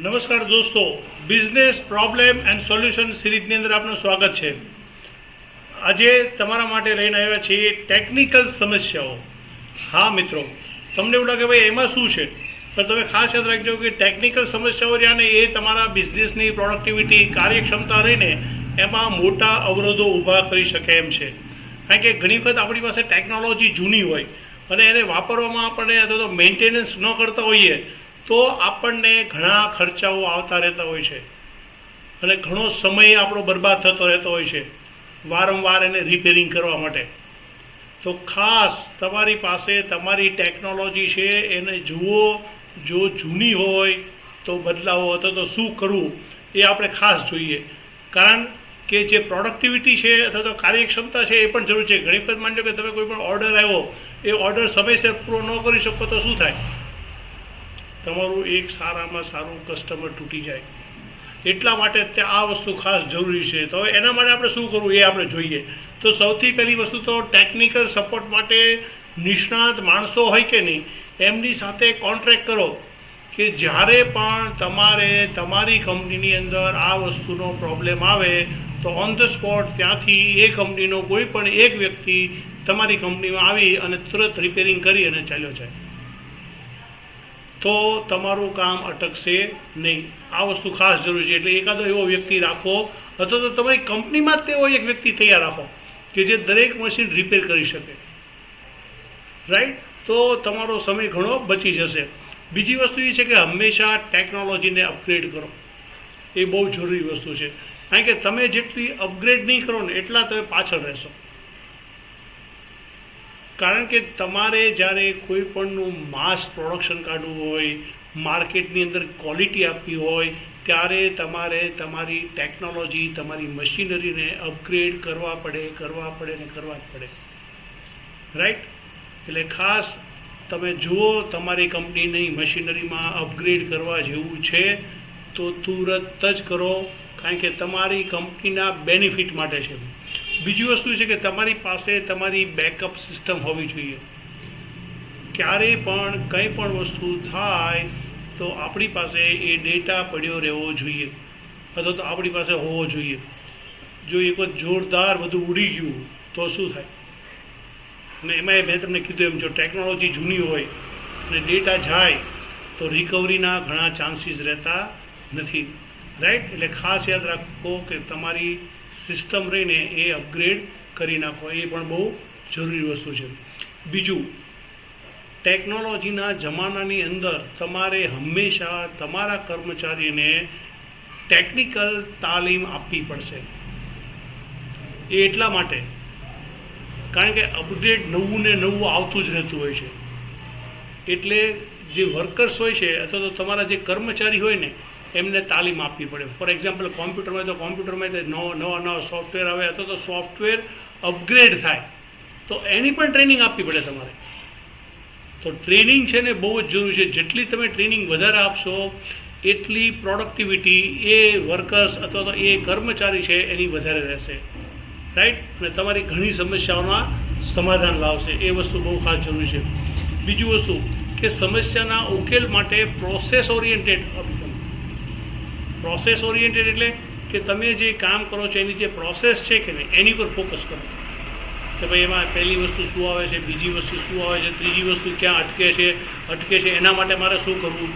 નમસ્કાર દોસ્તો. Business problem and solution સિરીઝની અંદર આપનું સ્વાગત છે. આજે તમારા માટે લઈને આવ્યા છીએ ટેકનિકલ સમસ્યાઓ. હા, મિત્રો. તમને એવું લાગે ભાઈ એમાં શું છે? પણ તમે ખાસ યાદ રાખજો કે ટેકનિકલ સમસ્યાઓ રહ્યા ને એ તમારા બિઝનેસની પ્રોડક્ટિવિટી કાર્યક્ષમતા રહીને એમાં મોટા અવરોધો ઊભા કરી શકે એમ છે. કારણ કે ઘણી વખત આપણી પાસે ટેકનોલોજી જૂની હોય અને એને વાપરવામાં આપણને અથવા તો મેન્ટેનન્સ ન કરતા હોઈએ તો આપણને ઘણા ખર્ચાઓ આવતા રહેતા હોય છે. અને ઘણો સમય આપણો બરબાદ થતો રહેતો હોય છે, વારંવાર એને રિપેરિંગ કરવા માટે. તો ખાસ તમારી પાસે તમારી ટેકનોલોજી છે, એને જુઓ, જો જૂની હોય તો બદલાવો અથવા તો શું કરવું એ આપણે ખાસ જોઈએ. કારણ કે જે પ્રોડક્ટિવિટી છે અથવા તો કાર્યક્ષમતા છે એ પણ જરૂર છે. ઘણી વખત માનજો કે તમે કોઈ પણ ઓર્ડર આવ્યો, એ ઓર્ડર સમયસર પૂરો ન કરી શકો તો શું થાય? તમારું એક સારામાં સારું કસ્ટમર તૂટી જાય. એટલા માટે ત્યાં આ વસ્તુ ખાસ જરૂરી છે. તો એના માટે આપણે શું કરવું એ આપણે જોઈએ. તો સૌથી પહેલી વસ્તુ તો ટેકનિકલ સપોર્ટ માટે નિષ્ણાત માણસો હોય કે નહીં, એમની સાથે કોન્ટ્રેક્ટ કરો કે જ્યારે પણ તમારે તમારી કંપનીની અંદર આ વસ્તુનો પ્રોબ્લેમ આવે, તો ઓન ધ સ્પોટ ત્યાંથી એ કંપનીનો કોઈ પણ એક વ્યક્તિ તમારી કંપનીમાં આવી અને તુરંત રિપેરિંગ કરી અને ચાલ્યો જાય. તો તમારું કામ અટકશે નહીં. આ વસ્તુ ખાસ જરૂરી છે. એટલે એકાદો એવો વ્યક્તિ રાખો, અથવા તો તમારી કંપનીમાં જ તેવો એક વ્યક્તિ તૈયાર રાખો, કે જે દરેક મશીન રિપેર કરી શકે. રાઈટ તો તમારો સમય ઘણો બચી જશે. બીજી વસ્તુ એ છે કે હંમેશા ટેકનોલોજીને અપગ્રેડ કરો. એ બહુ જરૂરી વસ્તુ છે. કારણ કે તમે જેટલી અપગ્રેડ નહીં કરો ને, એટલા તમે પાછળ રહેશો. કારણ કે તમારે જ્યારે કોઈ પણનું માસ પ્રોડક્શન કાઢવું હોય, માર્કેટની અંદર ક્વોલિટી આપવી હોય, ત્યારે તમારે તમારી ટેકનોલોજી તમારી મશીનરીને અપગ્રેડ કરવા પડે કરવા પડે ને કરવા જ પડે. રાઈટ એટલે ખાસ તમે જુઓ, તમારી કંપનીની મશીનરીમાં અપગ્રેડ કરવા જેવું છે, તો તુરત જ કરો, કારણ કે તમારી કંપનીના બેનિફિટ માટે છે. બીજી વસ્તુ છે કે તમારી પાસે તમારી બેકઅપ સિસ્ટમ હોવી જોઈએ. ક્યારે પણ કંઈ પણ વસ્તુ થાય તો આપણી પાસે એ ડેટા પડ્યો રહેવો જોઈએ. અથવા તો આપણી પાસે હોવો જોઈએ. જો એક વખત જોરદાર બધું ઉડી ગયું, તો શું થાય? અને એમાંય મેં તમને કીધું એમ, જો ટેકનોલોજી જૂની હોય અને ડેટા જાય, તો રિકવરીના ઘણા ચાન્સીસ રહેતા નથી. રાઈટ એટલે ખાસ યાદ રાખો કે તમારી સિસ્ટમ રહીને એ અપગ્રેડ કરી નાખો. એ પણ બહુ જરૂરી વસ્તુ છે. બીજું, ટેકનોલોજીના જમાનાની અંદર તમારે હંમેશા તમારા કર્મચારીને ટેકનિકલ તાલીમ આપવી પડશે. એ એટલા માટે. કારણ કે અપડેટ નવું ને નવું આવતું જ રહેતું હોય છે. એટલે જે વર્કર્સ હોય છે અથવા તો તમારા જે કર્મચારી હોય ને એમને તાલીમ આપવી પડે. ફોર એક્ઝામ્પલ કોમ્પ્યુટરમાં તો કોમ્પ્યુટરમાં નવા નવા નવા સોફ્ટવેર આવે અથવા તો સોફ્ટવેર અપગ્રેડ થાય. તો એની પણ ટ્રેનિંગ આપવી પડે તમારે. તો ટ્રેનિંગ છે ને બહુ જ જરૂરી છે. જેટલી તમે ટ્રેનિંગ વધારે આપશો, એટલી પ્રોડક્ટિવિટી એ વર્કર્સ અથવા તો એ કર્મચારી છે એની વધારે રહેશે. રાઈટ અને તમારી ઘણી સમસ્યાઓના સમાધાન લાવશે. એ વસ્તુ બહુ ખાસ જરૂરી છે. બીજું વસ્તુ કે સમસ્યાના ઉકેલ માટે પ્રોસેસ ઓરિએન્ટેડ પ્રોસેસ ઓરિએન્ટેડ એટલે કે તમે જે કામ કરો છો, એની જે પ્રોસેસ છે કે નહીં, એની પર ફોકસ કરો. કે ભાઈ એમાં પહેલી વસ્તુ શું આવે છે, બીજી વસ્તુ શું આવે છે, ત્રીજી વસ્તુ ક્યાં અટકે છે અટકે છે, એના માટે મારે શું કરવું?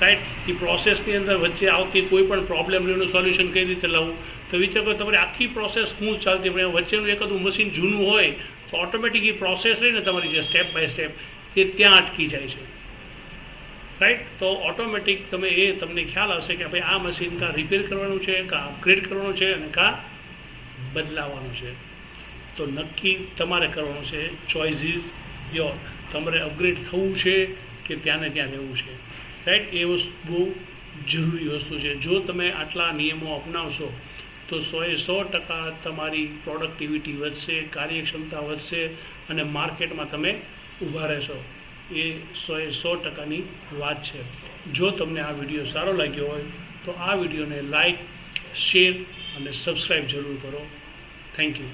રાઈટ એ પ્રોસેસની અંદર વચ્ચે આવતી કોઈ પણ પ્રોબ્લેમ એનું સોલ્યુશન કઈ રીતે લાવવું? તો વિચાર કરો, તમારી આખી પ્રોસેસ સ્મૂથ ચાલતી પણ વચ્ચેનું એકાદું મશીન જૂનું હોય, તો ઓટોમેટિક એ પ્રોસેસ રહીને તમારી જે સ્ટેપ બાય સ્ટેપ એ ત્યાં અટકી જાય છે. રાઈટ તો ઓટોમેટિક તમે એ તમને ખ્યાલ આવશે કે ભાઈ આ મશીન કાં રિપેર કરવાનું છે કાં અપગ્રેડ કરવાનું છે અને કાં બદલાવાનું છે. તો નક્કી તમારે કરવાનું છે ચોઇસ ઇઝ યોર તમારે અપગ્રેડ થવું છે કે ત્યાં ને ત્યાં રહેવું છે. રાઈટ એ વસ્તુ બહુ જરૂરી વસ્તુ છે. જો તમે આટલા નિયમો અપનાવશો, તો સોએ સો ટકા તમારી પ્રોડક્ટિવિટી વધશે, કાર્યક્ષમતા વધશે અને માર્કેટમાં તમે ઊભા રહેશો. એ સોએ સો ટકાની વાત છે. જો તમને આ વીડિયો સારો લાગ્યો હોય, તો આ વિડીયોને લાઈક, શેર અને સબસ્ક્રાઈબ જરૂર કરો. Thank you.